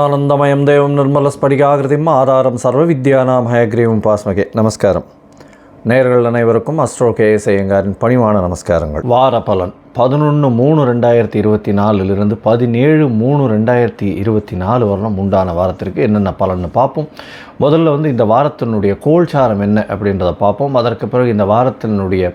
പൂർണ്ണാനന്ദമയം ദേവം നിർമ്മലസ്ഫടികാകൃതിം ആധാരം സർവ്വവിദ്യാനാം ഹയഗ്രീവും பாஸ்மகே. நமஸ்காரம். நேர்கள் அனைவருக்கும் அஸ்ட்ரோ கேஎஸ் ஐயங்காரின் பணிவான நமஸ்காரங்கள். வார பலன். பதினொன்று மூணு ரெண்டாயிரத்தி இருபத்தி நாலுலேருந்து பதினேழு மூணு ரெண்டாயிரத்தி இருபத்தி நாலு வரணும் உண்டான வாரத்திற்கு என்னென்ன பலன்னு பார்ப்போம். முதல்ல வந்து இந்த வாரத்தினுடைய கோல்சாரம் என்ன அப்படின்றத பார்ப்போம். அதற்கு பிறகு இந்த வாரத்தினுடைய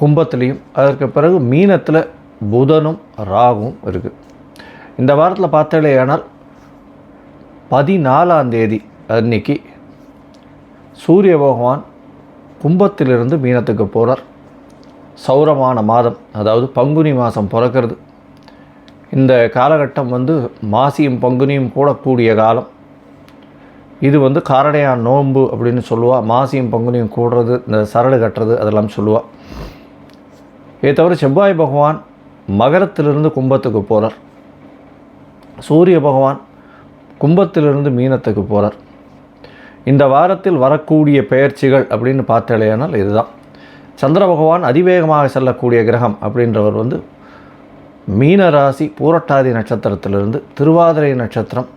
கும்பத்துலேயும் அதற்கு பிறகு மீனத்தில் புதனும் ராகும் இருக்குது இந்த வாரத்தில் பார்த்தாலேயானால் பதினாலாம் தேதி அன்னைக்கு சூரிய பகவான் கும்பத்திலிருந்து மீனத்துக்கு போகிறார் சௌரமான மாதம் அதாவது பங்குனி மாதம் பிறக்கிறது. இந்த காலகட்டம் வந்து மாசியும் பங்குனியும் கூடக்கூடிய காலம். இது வந்து காரடையான் நோன்பு அப்படின்னு சொல்லுவாள் மாசியும் பங்குனியும் கூடுறது இந்த சரடு கட்டுறது அதெல்லாம் சொல்லுவாள் இதை தவிர செவ்வாய் பகவான் மகரத்திலிருந்து கும்பத்துக்கு போகிறார் சூரிய பகவான் கும்பத்திலிருந்து மீனத்துக்கு போகிறார் இந்த வாரத்தில் வரக்கூடிய பெயர்ச்சிகள் அப்படின்னு பார்த்தாலேயானால் இதுதான். சந்திர பகவான் அதிவேகமாக செல்லக்கூடிய கிரகம் அப்படின்றவர் வந்து மீன ராசி பூரட்டாதி நட்சத்திரத்திலிருந்து திருவாதிரை நட்சத்திரம்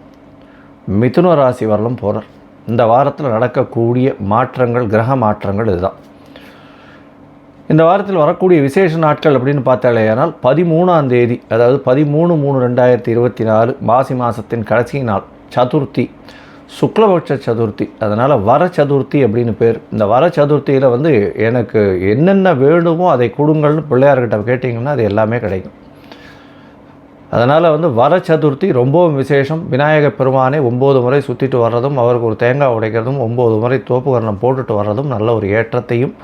மிதுன ராசி வரலும் போகிறார் இந்த வாரத்தில் நடக்கக்கூடிய மாற்றங்கள் கிரக மாற்றங்கள் இதுதான். இந்த வாரத்தில் வரக்கூடிய விசேஷ நாட்கள் அப்படின்னு பார்த்தாலேயானால் பதிமூணாம் தேதி அதாவது பதிமூணு மூணு ரெண்டாயிரத்தி இருபத்தி நாலு மாசி மாதத்தின் கடைசி நாள் சதுர்த்தி சுக்லபட்ச சதுர்த்தி. அதனால் வர சதுர்த்தி அப்படின்னு பேர். இந்த வர சதுர்த்தியில் வந்து எனக்கு என்னென்ன வேணுமோ அதை கொடுங்கள்னு பிள்ளையார்கிட்ட கேட்டிங்கன்னா அது எல்லாமே கிடைக்கும். அதனால் வந்து வர சதுர்த்தி ரொம்பவும் விசேஷம். விநாயக பெருமானை ஒம்பது முறை சுற்றிட்டு வர்றதும் அவருக்கு ஒரு தேங்காய் உடைக்கிறதும் ஒம்பது முறை தோப்பு வர்ணம் போட்டுட்டு வர்றதும் நல்ல ஒரு ஏற்றத்தையும்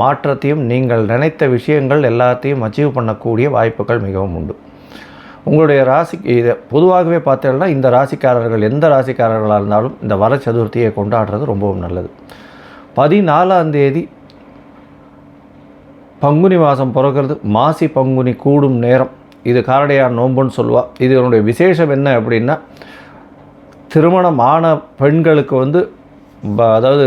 மாற்றத்தையும் நீங்கள் நினைத்த விஷயங்கள் எல்லாத்தையும் அச்சீவ் பண்ணக்கூடிய வாய்ப்புகள் மிகவும் உண்டு. உங்களுடைய ராசி இதை பொதுவாகவே பார்த்தீங்கன்னா இந்த ராசிக்காரர்கள் எந்த ராசிக்காரர்களாக இருந்தாலும் இந்த வர சதுர்த்தியை கொண்டாடுறது ரொம்பவும் நல்லது. பதினாலாம் தேதி பங்குனி மாதம் பிறக்கிறது. மாசி பங்குனி கூடும் நேரம். இது காரடையார் நோன்புன்னு சொல்லுவாள் இதனுடைய விசேஷம் என்ன அப்படின்னா திருமணம் ஆன பெண்களுக்கு வந்து அதாவது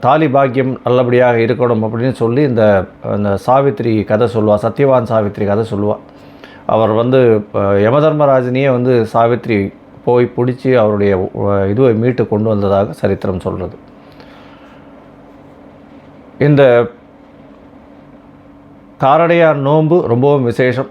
தாலி பாக்கியம் நல்லபடியாக இருக்கணும் அப்படின்னு சொல்லி இந்த அந்த சாவித்திரி கதை சொல்லுவாள் சத்யவான் சாவித்திரி கதை சொல்லுவாள் அவர் வந்து அஹ், வந்து சாவித்திரி போய் பிடிச்சி அவருடைய இதுவை மீட்டு கொண்டு வந்ததாக சரித்திரம் சொல்கிறது இந்த காரடையார் நோன்பு ரொம்பவும் விசேஷம்.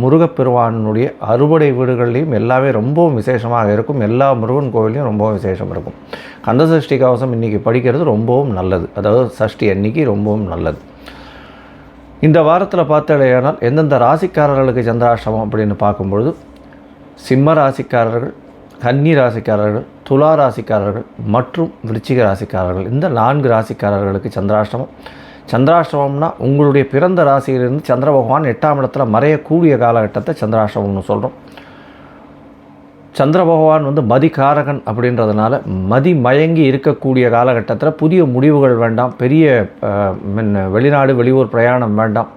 முருகப்பெருவானுடைய அறுபடை வீடுகள்லையும் எல்லாமே ரொம்பவும் விசேஷமாக இருக்கும். எல்லா முருகன் கோவிலையும் ரொம்பவும் விசேஷம் இருக்கும். கந்த சஷ்டி கவசம் இன்றைக்கி படிக்கிறது ரொம்பவும் நல்லது. அதாவது சஷ்டி அன்னைக்கு ரொம்பவும் நல்லது. இந்த வாரத்தில் பார்த்தாலேயானால் எந்தெந்த ராசிக்காரர்களுக்கு சந்திராஷ்டமம் அப்படின்னு பார்க்கும்பொழுது சிம்ம ராசிக்காரர்கள் கன்னி ராசிக்காரர்கள் துலா ராசிக்காரர்கள் மற்றும் விருச்சிக ராசிக்காரர்கள் இந்த நான்கு ராசிக்காரர்களுக்கு சந்திராஷ்டமம். சந்திராஷ்டமம்னா உங்களுடைய பிறந்த ராசியிலிருந்து சந்திர பகவான் எட்டாம் இடத்துல மறையக்கூடிய காலகட்டத்தை சந்திராஷ்டமம்னு சொல்கிறோம் சந்திர பகவான் வந்து மதிகாரகன் அப்படின்றதுனால மதி மயங்கி இருக்கக்கூடிய காலகட்டத்தில் புதிய முடிவுகள் வேண்டாம். பெரிய வெளிநாடு வெளியூர் பிரயாணம் வேண்டாம்.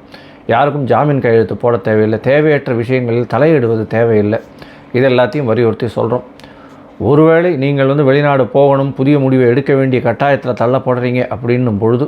யாருக்கும் ஜாமீன் கையெழுத்து போட தேவையில்லை. தேவையற்ற விஷயங்களில் தலையிடுவது தேவையில்லை. இது எல்லாத்தையும் வலியுறுத்தி சொல்கிறோம் ஒருவேளை நீங்கள் வந்து வெளிநாடு போகணும் புதிய முடிவை எடுக்க வேண்டிய கட்டாயத்தில் தள்ளப்படுறீங்க அப்படின்னும் பொழுது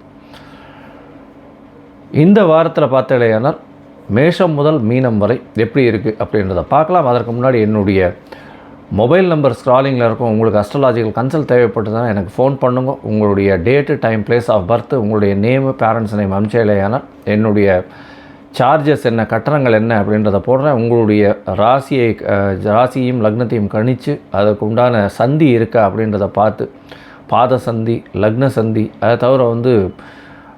இந்த வாரத்தில் பார்த்தாலேயானால் மேஷம் முதல் மீனம் வரை எப்படி இருக்குது அப்படின்றத பார்க்கலாம். அதற்கு முன்னாடி என்னுடைய மொபைல் நம்பர் ஸ்க்ராலிங்கில் இருக்கும். உங்களுக்கு அஸ்ட்ராலாஜிக்கல் கன்சல்ட் தேவைப்பட்டதுன்னா எனக்கு ஃபோன் பண்ணுங்க. உங்களுடைய date time place of birth உங்களுடைய நேமு பேரண்ட்ஸ் நேம் அமிச்சாலேயானால் என்னுடைய சார்ஜஸ் என்ன கட்டணங்கள் என்ன அப்படின்றத போடுறேன். உங்களுடைய ராசியை ராசியும் ராசியையும் லக்னத்தையும் கணித்து அதுக்கு உண்டான சந்தி இருக்கா அப்படின்றத பார்த்து பாத சந்தி லக்ன சந்தி அதை தவிர வந்து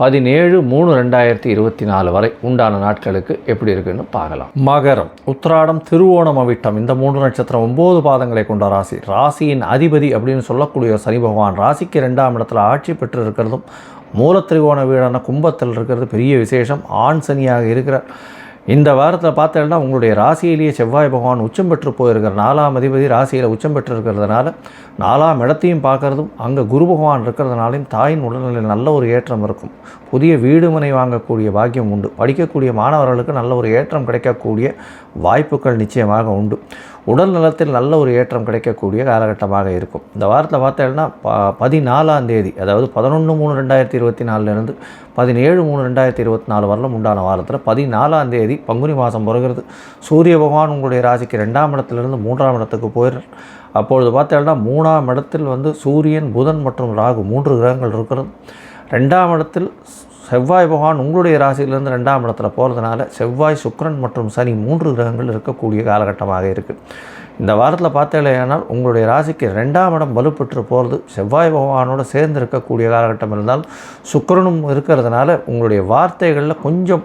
பதினேழு மூணு ரெண்டாயிரத்தி இருபத்தி நாலு வரை உண்டான நாட்களுக்கு எப்படி இருக்குன்னு பார்க்கலாம். மகரம் உத்திராடம் திருவோணம் அவிட்டம் இந்த மூன்று நட்சத்திரம் ஒம்பது பாதங்களை கொண்ட ராசி. ராசியின் அதிபதி அப்படின்னு சொல்லக்கூடிய சனி பகவான் ராசிக்கு ரெண்டாம் இடத்துல ஆட்சி பெற்று இருக்கிறதும் மூலத்திரிகோண வீடான கும்பத்தில் இருக்கிறது பெரிய விசேஷம். ஆண் சனியாக இருக்கிற இந்த வாரத்தில் பார்த்தேன்னா உங்களுடைய ராசியிலேயே செவ்வாய் பகவான் உச்சம் பெற்று போயிருக்கிற நாலாம் அதிபதி ராசியில் உச்சம் பெற்று இருக்கிறதுனால நாலாம் இடத்தையும் பார்க்குறதும் அங்கே குரு பகவான் இருக்கிறதுனாலையும் தாயின் உடல்நிலையில் நல்ல ஒரு ஏற்றம் இருக்கும். புதிய வீடு மனை வாங்கக்கூடிய பாக்கியம் உண்டு. படிக்கக்கூடிய மாணவர்களுக்கு நல்ல ஒரு ஏற்றம் கிடைக்கக்கூடிய வாய்ப்புகள் நிச்சயமாக உண்டு. உடல் நலத்தில் நல்ல ஒரு ஏற்றம் கிடைக்கக்கூடிய காலகட்டமாக இருக்கும். இந்த வாரத்தில் பார்த்தேன்னா ப பதினாலாம் தேதி அதாவது பதினொன்று மூணு ரெண்டாயிரத்தி இருபத்தி நாலுலேருந்து பதினேழு மூணு ரெண்டாயிரத்தி இருபத்தி நாலு வரலும் உண்டான வாரத்தில் பதினாலாம் தேதி பங்குனி மாதம் பிறகுறது. சூரிய பகவான் உங்களுடைய ராசிக்கு ரெண்டாம் இடத்துலேருந்து மூன்றாம் இடத்துக்கு போயிடுறார். அப்பொழுது பார்த்தேன்னா மூணாம் இடத்தில் வந்து சூரியன் புதன் மற்றும் ராகு மூன்று கிரகங்கள் இருக்கிறது. ரெண்டாம் இடத்தில் செவ்வாய் பகவான் உங்களுடைய ராசியிலிருந்து ரெண்டாம் இடத்துல போகிறதுனால செவ்வாய் சுக்ரன் மற்றும் சனி மூன்று கிரகங்கள் இருக்கக்கூடிய காலகட்டமாக இருக்குது இந்த வாரத்தில் பார்த்தீங்களேனால் உங்களுடைய ராசிக்கு ரெண்டாம் இடம் வலுப்பெற்று போகிறது செவ்வாய் பகவானோடு சேர்ந்து இருக்கக்கூடிய காலகட்டம் இருந்தால் சுக்கரனும் இருக்கிறதுனால உங்களுடைய வார்த்தைகளில் கொஞ்சம்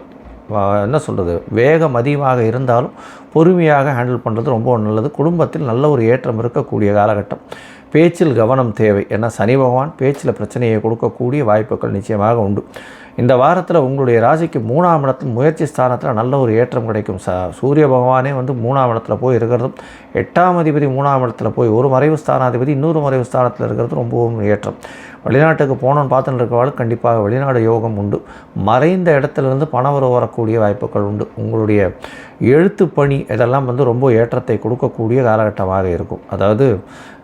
என்ன சொல்கிறது வேகம் அதிகமாக இருந்தாலும் பொறுமையாக ஹேண்டில் பண்ணுறது ரொம்ப நல்லது. குடும்பத்தில் நல்ல ஒரு ஏற்றம் இருக்கக்கூடிய காலகட்டம். பேச்சில் கவனம் தேவை. ஏன்னா சனி பகவான் பேச்சில் பிரச்சனையை கொடுக்கக்கூடிய வாய்ப்புகள் நிச்சயமாக உண்டு. இந்த வாரத்தில் உங்களுடைய ராசிக்கு மூணாம் இடத்தில் முயற்சி ஸ்தானத்தில் நல்ல ஒரு ஏற்றம் கிடைக்கும். ச சூரிய பகவானே வந்து மூணாம் இடத்துல போய் இருக்கிறதும் எட்டாம் அதிபதி மூணாம் இடத்துல போய் ஒரு மறைவு ஸ்தானாதிபதி இன்னொரு மறைவு ஸ்தானத்தில் இருக்கிறது ரொம்பவும் ஏற்றம். வெளிநாட்டுக்கு போகணும்னு பார்த்துட்டு இருக்கிறவாளுக்கு கண்டிப்பாக வெளிநாடு யோகம் உண்டு. மறைந்த இடத்துலேருந்து பணம் வர வரக்கூடிய வாய்ப்புகள் உண்டு. உங்களுடைய எழுத்து பணி இதெல்லாம் வந்து ரொம்ப ஏற்றத்தை கொடுக்கக்கூடிய காலகட்டமாக இருக்கும். அதாவது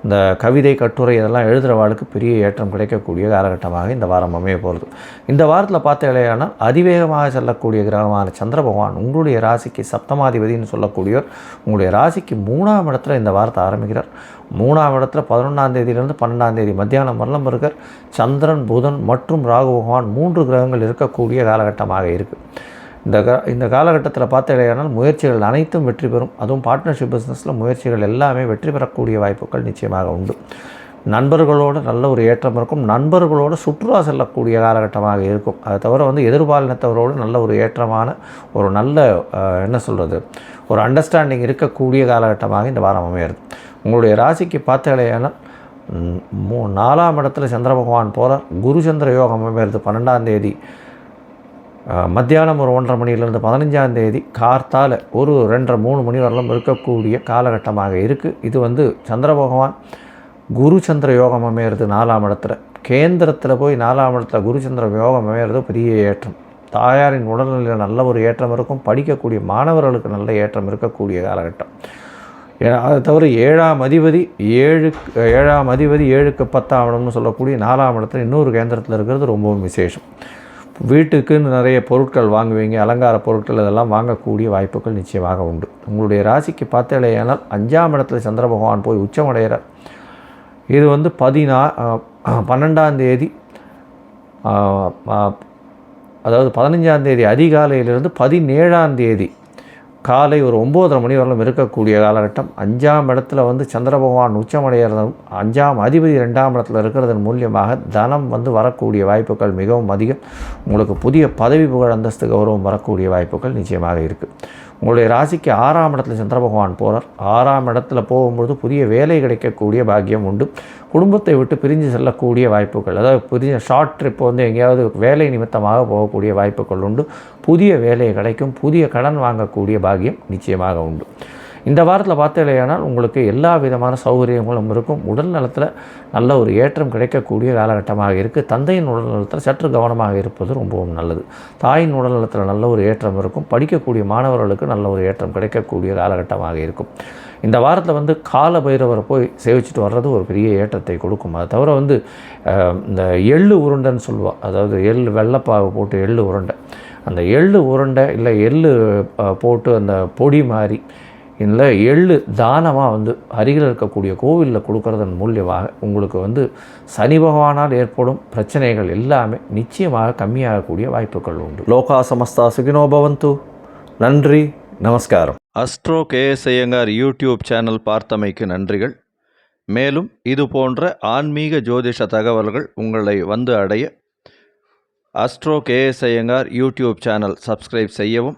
இந்த கவிதை கட்டுரை இதெல்லாம் எழுதுகிறவாளுக்கு பெரிய ஏற்றம் கிடைக்கக்கூடிய காலகட்டமாக இந்த வாரம் அமைய போகிறது இந்த வாரத்தில் பார்த்தீங்கன்னா அதிவேகமாக செல்லக்கூடிய கிரகமான சந்திர பகவான் உங்களுடைய ராசிக்கு சப்தமாதிபதினு சொல்லக்கூடியவர். உங்களுடைய ராசிக்கு மூணாம் இடத்துல இந்த வாரத்தை ஆரம்பிக்கிறார். மூணாம் இடத்துல பதினொன்றாம் தேதியிலிருந்து பன்னெண்டாம் தேதி மத்தியானம் வரலம் இருக்கார். சந்திரன் புதன் மற்றும் ராகு பகவான் மூன்று கிரகங்கள் இருக்கக்கூடிய காலகட்டமாக இருக்குது இந்த கா இந்த காலகட்டத்தில் பார்த்தீங்கன்னா முயற்சிகள் அனைத்தும் வெற்றி பெறும். அதுவும் பார்ட்னர்ஷிப் பிஸ்னஸில் முயற்சிகள் எல்லாமே வெற்றி பெறக்கூடிய வாய்ப்புகள் நிச்சயமாக உண்டு. நண்பர்களோடு நல்ல ஒரு ஏற்றம் இருக்கும். நண்பர்களோடு சுற்றுலா செல்லக்கூடிய காலகட்டமாக இருக்கும். அதை தவிர வந்து எதிர்பாலினத்தவரோடு நல்ல ஒரு ஏற்றமான ஒரு நல்ல என்ன சொல்கிறது ஒரு அண்டர்ஸ்டாண்டிங் இருக்கக்கூடிய காலகட்டமாக இந்த வாரம் அமையிறது உங்களுடைய ராசிக்கு பார்த்தீங்கன்னா மூ நாலாம் இடத்துல சந்திர பகவான் போகிறார் குரு சந்திர யோகம் அமையிறது பன்னெண்டாம் தேதி. மத்தியானம் ஒரு ஒன்றரை மணியிலேருந்து பதினஞ்சாம் தேதி. கார்த்தால் ஒரு ரெண்டரை மூணு மணி வரலும் இருக்கக்கூடிய காலகட்டமாக இருக்குது இது வந்து சந்திர பகவான் குரு சந்திர யோகம் அமையிறது நாலாம் இடத்துல. கேந்திரத்தில் போய் நாலாம் இடத்துல குருச்சந்திர யோகம் அமையிறது பெரிய ஏற்றம். தாயாரின் உடல்நிலையில் நல்ல ஒரு ஏற்றம் இருக்கும். படிக்கக்கூடிய மாணவர்களுக்கு நல்ல ஏற்றம் இருக்கக்கூடிய காலகட்டம். அதை தவிர ஏழாம் அதிபதி ஏழு ஏழாம் அதிபதி ஏழுக்கு பத்தாம் இடம்னு சொல்லக்கூடிய நாலாம் இடத்துல இன்னொரு கேந்திரத்தில் இருக்கிறது ரொம்பவும் விசேஷம். வீட்டுக்குன்னு நிறைய பொருட்கள் வாங்குவீங்க அலங்கார பொருட்கள் இதெல்லாம் வாங்கக்கூடிய வாய்ப்புகள் நிச்சயமாக உண்டு. உங்களுடைய ராசிக்கு பார்த்தேனால் அஞ்சாம் இடத்துல சந்திர பகவான் போய் உச்சமடைகிறார். இது வந்து பதினா பன்னெண்டாந்தேதி பன்னெண்டாம் தேதி அதாவது பதினஞ்சாந்தேதி அதிகாலையிலிருந்து பதினேழாம் தேதி காலை ஒரு ஒம்போதரை மணி வரலும் இருக்கக்கூடிய காலகட்டம். அஞ்சாம் இடத்துல வந்து சந்திர பகவான் உச்சமடைகிறதும் அஞ்சாம் அதிபதி ரெண்டாம் இடத்துல இருக்கிறதன் மூலியமாக தனம் வந்து வரக்கூடிய வாய்ப்புகள் மிகவும் அதிகம். உங்களுக்கு புதிய பதவி புகழ் அந்தஸ்து கௌரவம் வரக்கூடிய வாய்ப்புகள் நிச்சயமாக இருக்குது உங்களுடைய ராசிக்கு ஆறாம் இடத்துல சந்திர பகவான் போகிறார் ஆறாம் இடத்துல போகும்பொழுது புதிய வேலை கிடைக்கக்கூடிய பாக்கியம் உண்டு. குடும்பத்தை விட்டு பிரிஞ்சு செல்லக்கூடிய வாய்ப்புகள் அதாவது புதிய ஷார்ட் ட்ரிப் வந்து எங்கேயாவது வேலை நிமித்தமாக போகக்கூடிய வாய்ப்புகள் உண்டு. புதிய வேலை கிடைக்கும் புதிய கடன் வாங்கக்கூடிய பாக்கியம் நிச்சயமாக உண்டு. இந்த வாரத்தில் பார்த்தீங்களேனால் உங்களுக்கு எல்லா விதமான சௌகரியங்களும் இருக்கும். உடல் நலத்தில் நல்ல ஒரு ஏற்றம் கிடைக்கக்கூடிய காலகட்டமாக இருக்குது தந்தையின் உடல் நலத்தில் சற்று கவனமாக இருப்பது ரொம்பவும் நல்லது. தாயின் உடல் நலத்தில் நல்ல ஒரு ஏற்றம் இருக்கும். படிக்கக்கூடிய மாணவர்களுக்கு நல்ல ஒரு ஏற்றம் கிடைக்கக்கூடிய காலகட்டமாக இருக்கும். இந்த வாரத்தில் வந்து கால பைரவரை போய் சேவிச்சுட்டு வர்றது ஒரு பெரிய ஏற்றத்தை கொடுக்கும். அதை தவிர வந்து இந்த எள்ளு உருண்டைன்னு சொல்லுவாள் அதாவது எள் வெள்ளைப்பாவை போட்டு எள்ளு உருண்டை. அந்த எள்ளு உருண்டை இல்லை எள்ளு போட்டு அந்த பொடி மாதிரி இல்லை எள்ளு தானமாக வந்து அருகில் இருக்கக்கூடிய கோவிலில் கொடுக்கறதன் மூலியமாக உங்களுக்கு வந்து சனி பகவானால் ஏற்படும் பிரச்சனைகள் எல்லாமே நிச்சயமாக கம்மியாகக்கூடிய வாய்ப்புகள் உண்டு. லோகா சமஸ்தா சுகினோ பவந்து. நன்றி நமஸ்காரம். Astro K S Iyengar YouTube channel பார்த்தமைக்கு நன்றிகள். மேலும் இது போன்ற ஆன்மீக ஜோதிஷ தகவல்கள் உங்களை வந்து அடைய astro K S Iyengar YouTube channel subscribe செய்யவும்